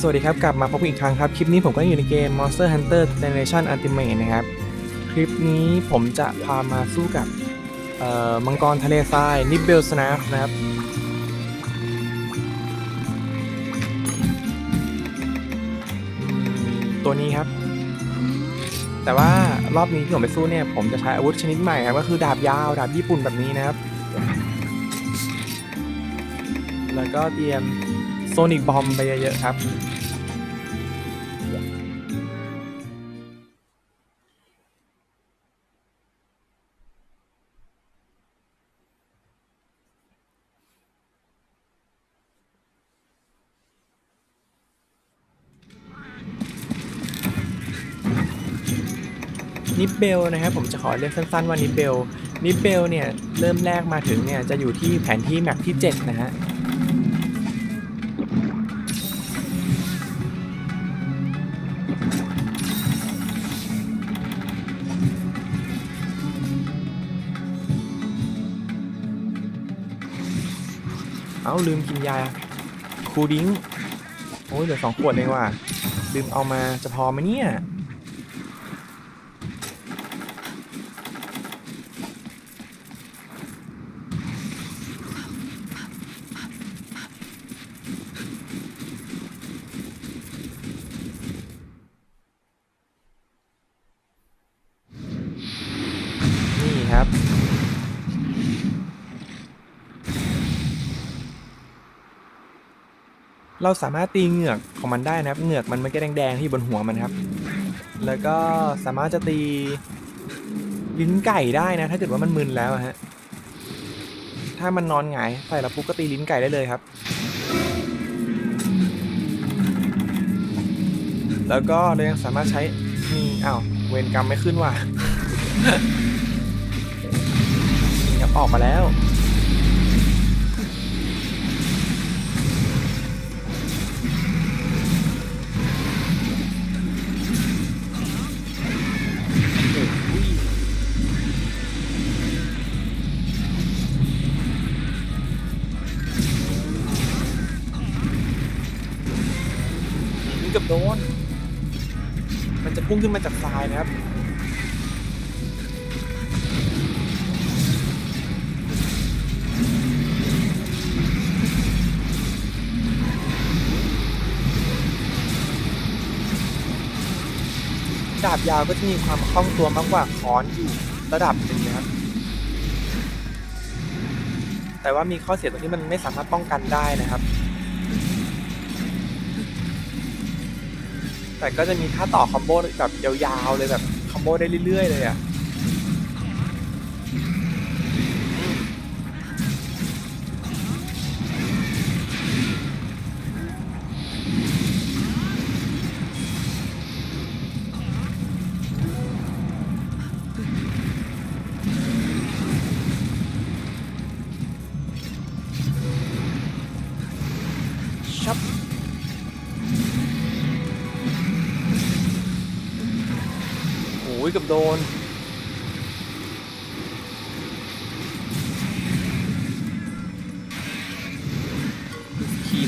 สวัสดีครับ กลับมาพบกันอีกครั้งครับ คลิปนี้ผมก็อยู่ในเกม Monster Hunter Generation Ultimate นะครับ คลิปนี้ผมจะพามาสู้กับเอ่อมังกรทะเลทรายนิบเบลสนาฟนะครับ ตัวนี้ครับ แต่ว่ารอบนี้ที่ผมไปสู้เนี่ย ผมจะใช้อาวุธชนิดใหม่ครับ ก็คือดาบยาวดาบญี่ปุ่นแบบนี้นะครับ แล้วก็เตรียม นิกบอมไปเยอะๆครับนิปเบลนะครับผมจะขอเรียกสั้นๆว่านิปเบลนิปเบลเนี่ยเริ่มแรกมาถึงเนี่ยจะอยู่ที่แผนที่แมปที่ 7 นะฮะ เอ้าลืมกินยาคูดิ้งโอ้ยเหลือสองขวดเลยว่ะลืมเอามาจะพอไหมเนี่ยนี่ครับ เราสามารถตีเหงือกของมันได้นะครับ เหงือกมันมันก็แดงๆที่บนหัวมันครับ แล้วก็สามารถจะตีลิ้นไก่ได้นะ ถ้าเกิดว่ามันมึนแล้วฮะ ถ้ามันนอนหงายใส่เราปุ๊บก็ตีลิ้นไก่ได้เลยครับ แล้วก็เรายังสามารถใช้นี่อ้าวเวรกรรมไม่ขึ้นว่ะนี่ครับออกมาแล้ว โดน มันจะพุ่งขึ้นมาจากทรายนะครับดาบยาวก็จะมีความคล่องตัวมากกว่าค้อนอยู่ระดับหนึ่งนะครับ แต่ว่ามีข้อเสียตรงที่มันไม่สามารถป้องกันได้นะครับ แต่ก็จะมีค่าต่อคอมโบแบบยาวๆเลยแบบคอมโบได้เรื่อยๆเลยอะ่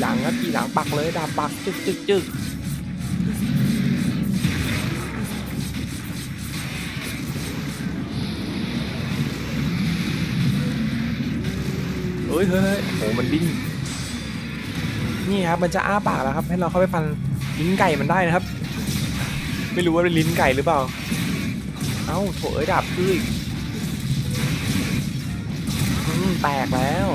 หลังครับขี่หลังปักเลยดาบปักจึกจึกจึกเฮ้ยเฮ้ยโอ้มันดิ้นนี่ครับมันจะอ้าปากแล้วครับ ให้เราเข้าไปฟันลิ้นไก่มันได้นะครับ ไม่รู้ว่าเป็นลิ้นไก่หรือเปล่า เอ้าโถเอ้ยดาบคืออีกอืมแตกแล้ว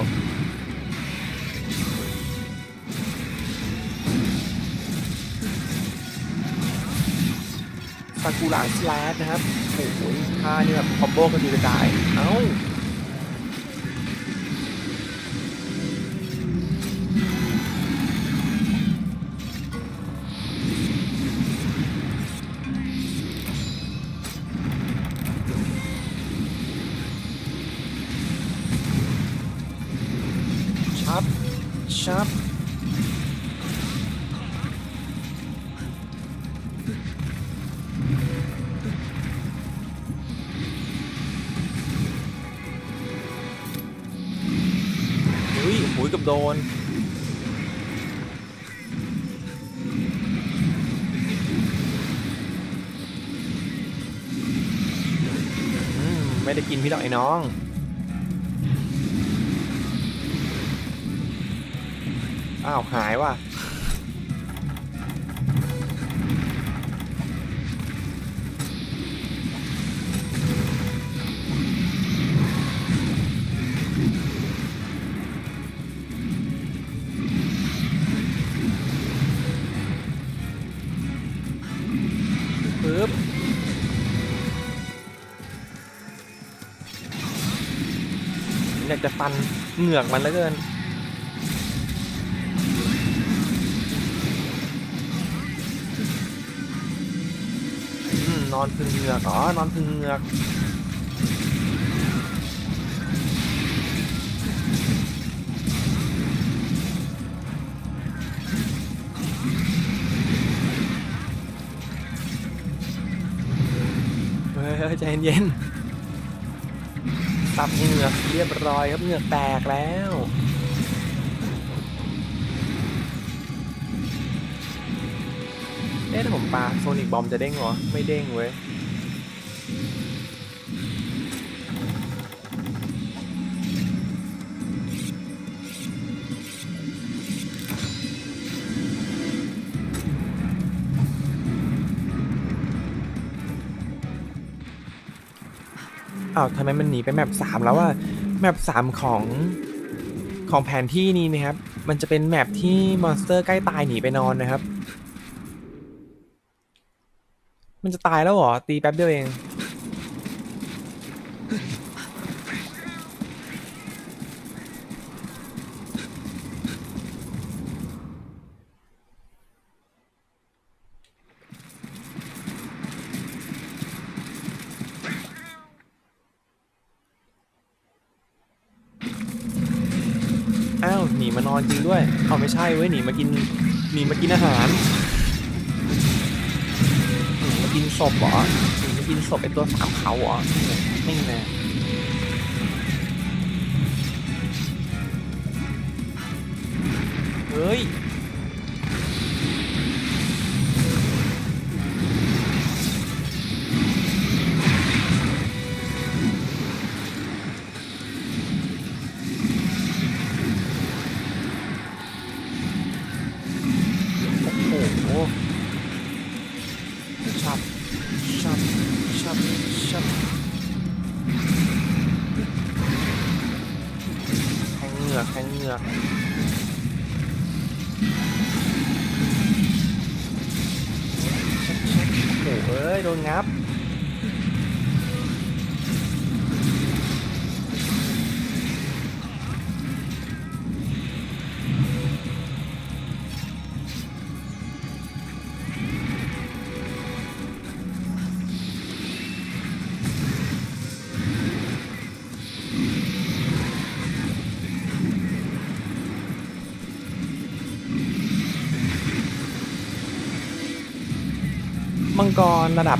ากุระสแลชนะครับโอ้โหท่านี่แบบคอมโบกันดีกระจาย เอ้า กืบโดน ไม่ได้กินพี่หรอกไอ้น้องอ้าวหายว่ะ จะฟันเหงือกมันเหลือเกินอนอนพึ่งเหงือกอ๋อนอนพึ่งเหงือกเฮ้ยเฮ้ยใจเย็นๆ ตับเหงือกเรียบร้อยครับเหงือกแตกแล้วเอ๊ะถ้าผมปาโซนิกบอมจะเด้งเหรอ ไม่เด้งเว้ย อ้าวทำไมมันหนีไปแมปสามแล้วอะแมปสามของของแผนที่นี้นะครับ มันจะเป็นแมปที่มอนสเตอร์ใกล้ตายหนีไปนอนนะครับ มันจะตายแล้วเหรอ ตีแป๊บเดียวเอง อ้าวหนีมาน อนจริงด้วย เอาไม่ใช่เว้ยหนีมากินหนีมากินอาหารหนีมากินศพเหรอหนีมากินศพไอตัวสามเขาเหรอไม่แน่เฮ้ย อกแทง มังกรระดับ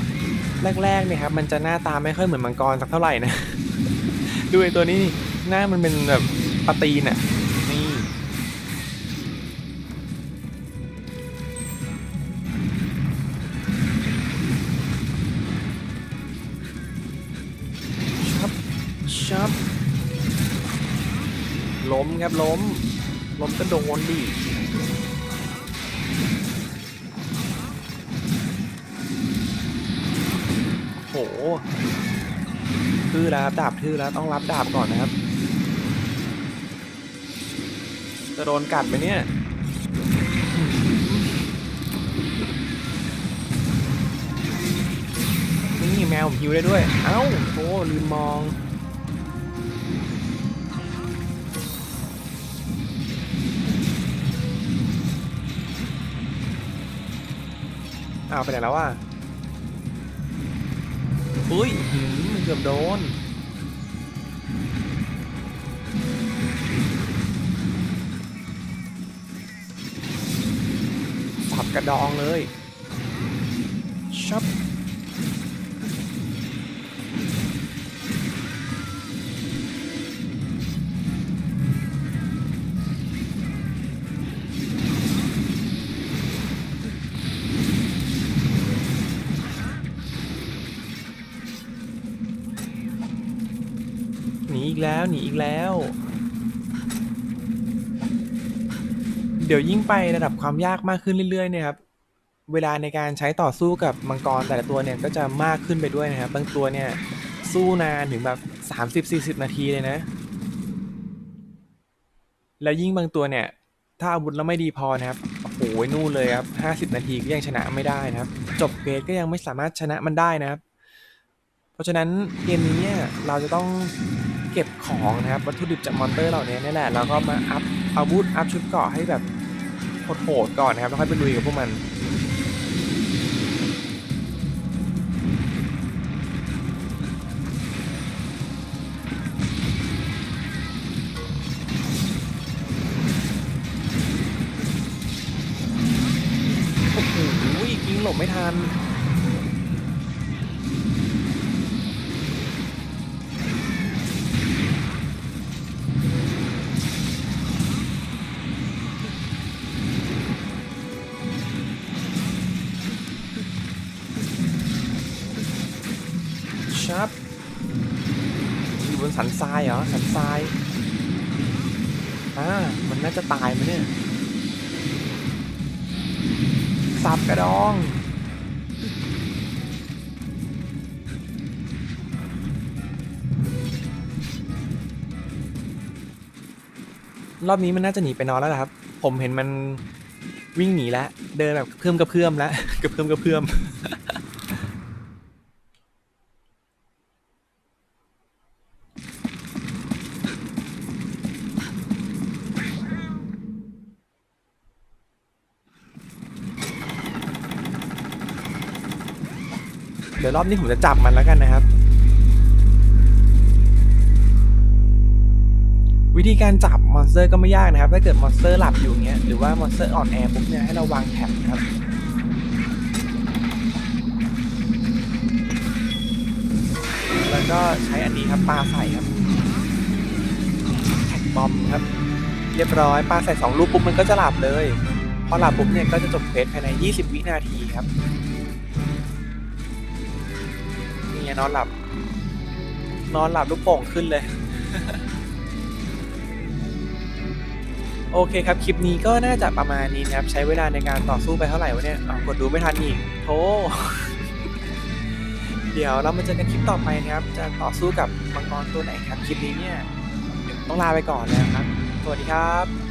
แรกๆเนี่ยครับมันจะหน้าตาไม่ค่อยเหมือนมังกรสักเท่าไหร่นะ ดูไอตัวนี้หน้ามันเป็นแบบปาตีนอะนี่ชับชับล้มครับล้มล้มก็โดนดิ หทื่อแล้วครับดาบทื่อแล้วต้องรับดาบก่อนนะครับ จะโดนกัดไหมเนี่ยนี่แมวผมฮิวได้ด้วย เอ้าโอ้ลืมมองอ้าวไปไหนแล้วอะ อุ้ยหืมมันเกือบโดนสับกระดองเลยชับ เดี๋ยวยิ่งไประดับความยากมากขึ้นเรื่อยๆเนี่ยครับเวลาในการใช้ต่อสู้กับมังกรแต่ละตัวเนี่ยก็จะมากขึ้นไปด้วยนะครับบางตัวเนี่ยสู้นานถึงแบบ30-40 นาทีเลยนะ แล้วยิ่งบางตัวเนี่ย ถ้าอาวุธเราไม่ดีพอนะครับโอ้โหนู่นเลยครับ 50 นาทีก็ยังชนะไม่ได้นะครับ จบเกรดก็ยังไม่สามารถชนะมันได้นะครับ เพราะฉะนั้นเกมนี้เนี่ยเราจะต้อง เก็บของนะครับวัตถุดิบจากมอนเตอร์เหล่านี้นี่แหละแล้วก็มาอัพอาวุธอัพชุดเกราะให้แบบโหดๆก่อนนะครับแล้วค่อยไปลุยกับพวกมันโอ้โหยิงหลบไม่ทัน อ่ามันน่าจะตายไหมเนี่ยสับกระดอง รอบนี้มันน่าจะหนีไปนอนแล้วนะครับ ผมเห็นมันวิ่งหนีแล้ว เดินแบบกระเพื่อมกระเพื่อมแล้วกระเพื่อมกระเพื่อม เดี๋ยวรอบนี้ผมจะจับมันแล้วกันนะครับ วิธีการจับมอนสเตอร์ก็ไม่ยากนะครับ ถ้าเกิดมอนสเตอร์หลับอยู่เงี้ยหรือว่ามอนสเตอร์อ่อนแอปุ๊บเนี่ยให้เราวางแท็บนะครับแล้วก็ใช้อันนี้ครับปลาใส่ครับแท็กบอมครับ เรียบร้อยปลาใส่สองลูกปุ๊บมันก็จะหลับเลยพอหลับปุ๊บเนี่ยก็จะจบเควสภายใน 20 วินาทีครับ นอนหลับ นอนหลับลูกโป่งขึ้นเลย โอเคครับ คลิปนี้ก็น่าจะประมาณนี้นะครับ ใช้เวลาในการต่อสู้ไปเท่าไหร่วะเนี่ยกดดูไม่ทันอีกโธ่เดี๋ยวเรามาเจอกันคลิปต่อไปนะครับ จะต่อสู้กับมังกรตัวไหนครับ คลิปนี้เนี่ยต้องลาไปก่อนนะครับ สวัสดีครับ